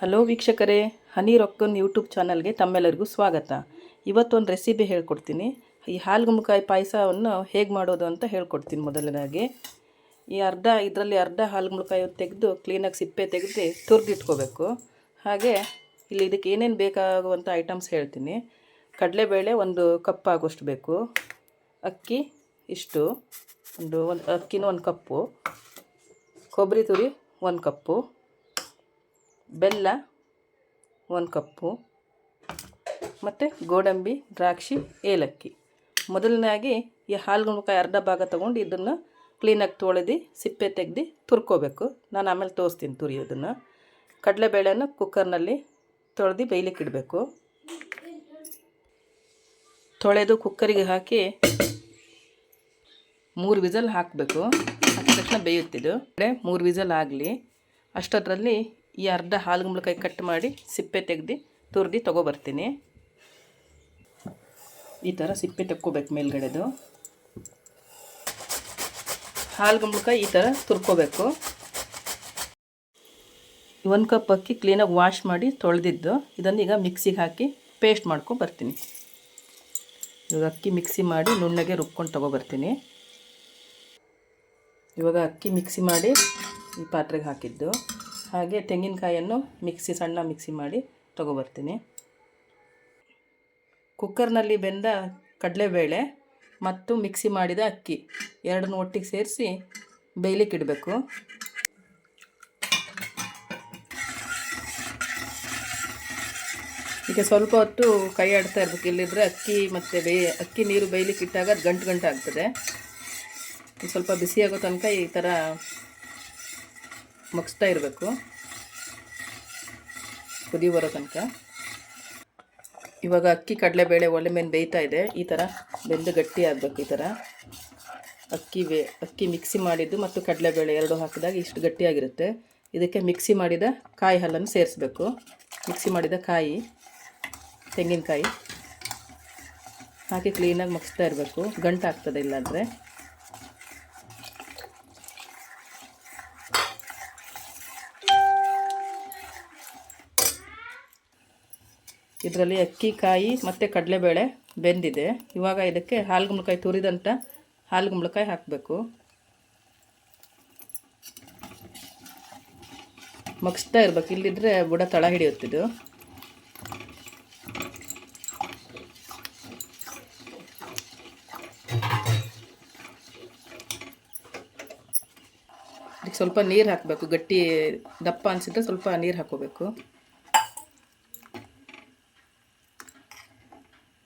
Hello ವೀಕ್ಷಕರೇ, ಹನಿ ರೊಕ್ಕನ್ YouTube ಚಾನಲ್ಗೆ ತಮ್ಮೆಲ್ಲರಿಗೂ ಸ್ವಾಗತ. ಇವತ್ತೊಂದು ರೆಸಿಪಿ ಹೇಳ್ಕೊಡ್ತೀನಿ. ಈ ಹಾಲ್ಗುಂಬಕಾಯಿ ಪಾಯಸವನ್ನು ಹೇಗೆ ಮಾಡೋದು ಅಂತ ಹೇಳ್ಕೊಡ್ತೀನಿ ಮೊದಲನೇದಾಗಿ. ಈ ಅರ್ಧ, ಇದರಲ್ಲಿ ಅರ್ಧ ಹಾಲ್ಗುಂಬಕಾಯಿ ತೆಗೆದು ಕ್ಲೀನಾಗಿ ಸಿಪ್ಪೆ ತೆಗೆದು ತುರಿದಿಟ್ಕೋಬೇಕು. ಹಾಗೆ ಇಲ್ಲಿ ಇದಕ್ಕೆ ಏನೇನು ಬೇಕಾಗುವಂಥ ಐಟಮ್ಸ್ ಹೇಳ್ತೀನಿ. ಕಡಲೆಬೇಳೆ ಒಂದು ಕಪ್ ಆಗೋಷ್ಟು ಬೇಕು. ಅಕ್ಕಿ ಇಷ್ಟು, ಒಂದು ಒಂದು ಅಕ್ಕಿನೂ ಒಂದು ಕಪ್ಪು. ಕೊಬ್ಬರಿ ತುರಿ ಒಂದು ಕಪ್ಪು. ಬೆಲ್ಲ, ಒಂದು ಕಪ್ಪು, ಮತ್ತು ಗೋಡಂಬಿ, ದ್ರಾಕ್ಷಿ, ಏಲಕ್ಕಿ. ಮೊದಲನೇದಾಗಿ ಈ ಹಾಲ್ಗುಣಕಾಯಿ ಅರ್ಧ ಭಾಗ ತೊಗೊಂಡು ಇದನ್ನು ಕ್ಲೀನಾಗಿ ತೊಳೆದು, ಸಿಪ್ಪೆ ತೆಗೆದು ತುರ್ಕೋಬೇಕು. ನಾನು ಆಮೇಲೆ ತೋರಿಸ್ತೀನಿ ತುರಿಯೋದನ್ನು ಕಡಲೆಬೇಳೆನ ಕುಕ್ಕರ್ನಲ್ಲಿ ತೊಳೆದು ಬೇಯಲಿಕ್ಕೆ ಇಡಬೇಕು. ತೊಳೆದು ಕುಕ್ಕರಿಗೆ ಹಾಕಿ ಮೂರು ವಿಸಲ್ ಹಾಕಬೇಕು. ತಕ್ಷಣ ಬೇಯುತ್ತಿದ್ದು ಮೂರು ವಿಸಲ್ ಆಗಲಿ. ಅಷ್ಟೊತ್ತರಲ್ಲಿ ಈ ಅರ್ಧ ಹಾಲುಗುಂಬಳಕಾಯಿ ಕಟ್ ಮಾಡಿ ಸಿಪ್ಪೆ ತೆಗೆದು ತುರ್ದು ತೊಗೊಬರ್ತೀನಿ. ಈ ಥರ ಸಿಪ್ಪೆ ತಕ್ಕೋಬೇಕು ಮೇಲ್ಗಡೆದು. ಹಾಲುಗುಂಬಳಕಾಯಿ ಈ ಥರ ತುರ್ಕೋಬೇಕು. ಒಂದು ಕಪ್ ಅಕ್ಕಿ ಕ್ಲೀನಾಗಿ ವಾಶ್ ಮಾಡಿ ತೊಳೆದಿದ್ದು ಇದನ್ನು ಈಗ ಮಿಕ್ಸಿಗೆ ಹಾಕಿ ಪೇಸ್ಟ್ ಮಾಡ್ಕೊಂಡು ಬರ್ತೀನಿ. ಇವಾಗ ಅಕ್ಕಿ ಮಿಕ್ಸಿ ಮಾಡಿ ನುಣ್ಣಗೆ ರುಬ್ಕೊಂಡು ತೊಗೊಬರ್ತೀನಿ. ಇವಾಗ ಅಕ್ಕಿ ಮಿಕ್ಸಿ ಮಾಡಿ ಈ ಪಾತ್ರೆಗೆ ಹಾಕಿದ್ದು. ಹಾಗೆ ತೆಂಗಿನಕಾಯನ್ನು ಮಿಕ್ಸಿ, ಸಣ್ಣ ಮಿಕ್ಸಿ ಮಾಡಿ ತೊಗೊಬರ್ತೀನಿ. ಕುಕ್ಕರ್ನಲ್ಲಿ ಬೆಂದ ಕಡಲೆಬೇಳೆ ಮತ್ತು ಮಿಕ್ಸಿ ಮಾಡಿದ ಅಕ್ಕಿ ಎರಡನ್ನೂ ಒಟ್ಟಿಗೆ ಸೇರಿಸಿ ಬೇಯ್ಲಿಕ್ಕೆ ಇಡಬೇಕು. ಈಗ ಸ್ವಲ್ಪ ಹೊತ್ತು ಕೈ ಆಡ್ತಾ ಇರಬೇಕು. ಇಲ್ಲಿದ್ರೆ ಅಕ್ಕಿ ಮತ್ತು ಬೇಯ, ಅಕ್ಕಿ ನೀರು ಬೇಯಲಿಕ್ಕೆ ಇಟ್ಟಾಗ ಅದು ಗಂಟು ಗಂಟು ಆಗ್ತದೆ. ಸ್ವಲ್ಪ ಬಿಸಿಯಾಗೋ ತನಕ ಈ ಥರ ಮಗ್ಸ್ತಾ ಇರಬೇಕು. ಕುದಿ ಬರೋ ತನಕ. ಇವಾಗ ಅಕ್ಕಿ ಕಡಲೆಬೇಳೆ ಒಳ್ಳೆ ಮೇಲೆ ಬೇಯ್ತಾ ಇದೆ. ಈ ಥರ ಬೆಂದು ಗಟ್ಟಿ ಆಗಬೇಕು ಈ ಥರ ಅಕ್ಕಿ ಬೇ ಅಕ್ಕಿ ಮಿಕ್ಸಿ ಮಾಡಿದ್ದು ಮತ್ತು ಕಡಲೆಬೇಳೆ ಎರಡು ಹಾಕಿದಾಗ ಇಷ್ಟು ಗಟ್ಟಿಯಾಗಿರುತ್ತೆ. ಇದಕ್ಕೆ ಮಿಕ್ಸಿ ಮಾಡಿದ ಕಾಯಿ ಹಾಲನ್ನು ಸೇರಿಸ್ಬೇಕು. ಮಿಕ್ಸಿ ಮಾಡಿದ ಕಾಯಿ, ತೆಂಗಿನಕಾಯಿ. ಹಾಕಿ ಕ್ಲೀನಾಗಿ ಮುಗಿಸ್ತಾ ಇರಬೇಕು. ಗಂಟು ಆಗ್ತದೆ ಇಲ್ಲಾಂದರೆ. ಇದರಲ್ಲಿ ಅಕ್ಕಿ ಕಾಯಿ ಮತ್ತು ಕಡಲೆಬೇಳೆ ಬೆಂದಿದೆ. ಇವಾಗ ಇದಕ್ಕೆ ಹಾಲುಗುಂಬಳಕಾಯಿ ತುರಿದಂಥ ಹಾಲುಗುಂಬಳಕಾಯಿ ಹಾಕಬೇಕು. ಮಗ್ಸ್ತಾ ಇರ್ಬೇಕು. ಇಲ್ಲಿದ್ರೆ ಬುಡ ತಳ ಹಿಡಿಯುತ್ತಿದ್ದು. ಇದಕ್ಕೆ ಸ್ವಲ್ಪ ನೀರು ಹಾಕಬೇಕು. ಗಟ್ಟಿ ದಪ್ಪ ಅನಿಸಿದ್ರೆ ಸ್ವಲ್ಪ ನೀರು ಹಾಕೋಬೇಕು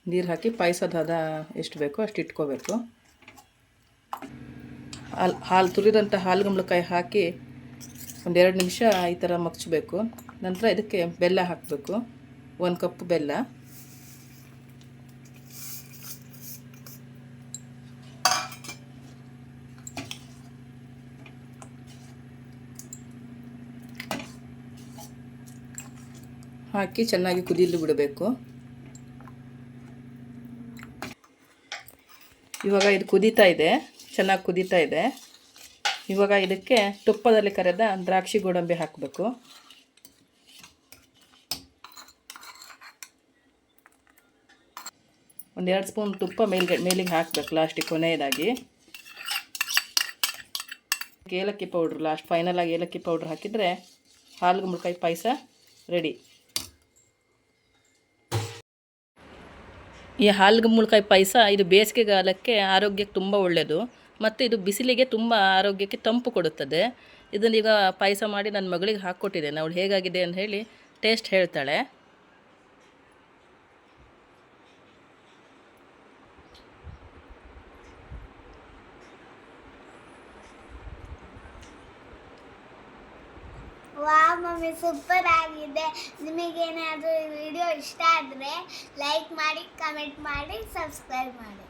ನೀರು ಹಾಕಿ ಪಾಯಸದ ಹದ ಎಷ್ಟು ಬೇಕೋ ಅಷ್ಟು ಇಟ್ಕೋಬೇಕು. ಹಾಲು ಹಾಲು ತುರಿದಂಥ ಹಾಲುಗಂಬಳಕಾಯಿ ಹಾಕಿ ಒಂದೆರಡು ನಿಮಿಷ ಈ ಥರ ಮಗ್ಚಬೇಕು. ನಂತರ ಇದಕ್ಕೆ ಬೆಲ್ಲ ಹಾಕಬೇಕು. ಒಂದು ಕಪ್ ಬೆಲ್ಲ. ಹಾಕಿ ಚೆನ್ನಾಗಿ ಕುದಿಯಲು ಬಿಡಬೇಕು. ಇವಾಗ ಇದು ಕುದೀತಾ ಇದೆ. ಚೆನ್ನಾಗಿ ಕುದೀತಾ ಇದೆ. ಇವಾಗ ಇದಕ್ಕೆ ತುಪ್ಪದಲ್ಲಿ ಕರೆದ ದ್ರಾಕ್ಷಿ ಗೋಡಂಬಿ ಹಾಕಬೇಕು. ಒಂದೆರಡು ಸ್ಪೂನ್ ತುಪ್ಪ ಮೇಲ್ಗಡೆ, ಮೇಲಿಗೆ ಹಾಕಬೇಕು ಲಾಸ್ಟಿಗೆ ಕೊನೆಯದಾಗಿ. ಏಲಕ್ಕಿ ಪೌಡ್ರ್ ಲಾಸ್ಟ್ ಫೈನಲಾಗಿ ಏಲಕ್ಕಿ ಪೌಡ್ರ್ ಹಾಕಿದರೆ ಹಾಲು ಗುಂಬಳಕಾಯಿ ಪಾಯಸ ರೆಡಿ. ಈ ಹಾಲ್ಗುಂಬಳಕಾಯಿ ಪಾಯಸ ಇದು ಬೇಸಿಗೆಗಾಲಕ್ಕೆ ಆರೋಗ್ಯಕ್ಕೆ ತುಂಬ ಒಳ್ಳೆಯದು ಮತ್ತು ಇದು ಬಿಸಿಲಿಗೆ ತುಂಬ ಆರೋಗ್ಯಕ್ಕೆ ತಂಪು ಕೊಡುತ್ತದೆ. ಇದನ್ನೀಗ ಪಾಯಸ ಮಾಡಿ ನನ್ನ ಮಗಳಿಗೆ ಹಾಕ್ಕೊಟ್ಟಿದ್ದೇನೆ. ಅವಳು ಹೇಗಾಗಿದೆ ಅಂತ ಹೇಳಿ ಟೇಸ್ಟ್ ಹೇಳ್ತಾಳೆ. ಮಮ್ಮಿ ಸೂಪರ್ ಆಗಿದೆ. ನಿಮಗೇನಾದರೂ ವಿಡಿಯೋ ಇಷ್ಟ ಆದರೆ ಲೈಕ್ ಮಾಡಿ ಕಮೆಂಟ್ ಮಾಡಿ ಸಬ್ಸ್ಕ್ರೈಬ್ ಮಾಡಿ.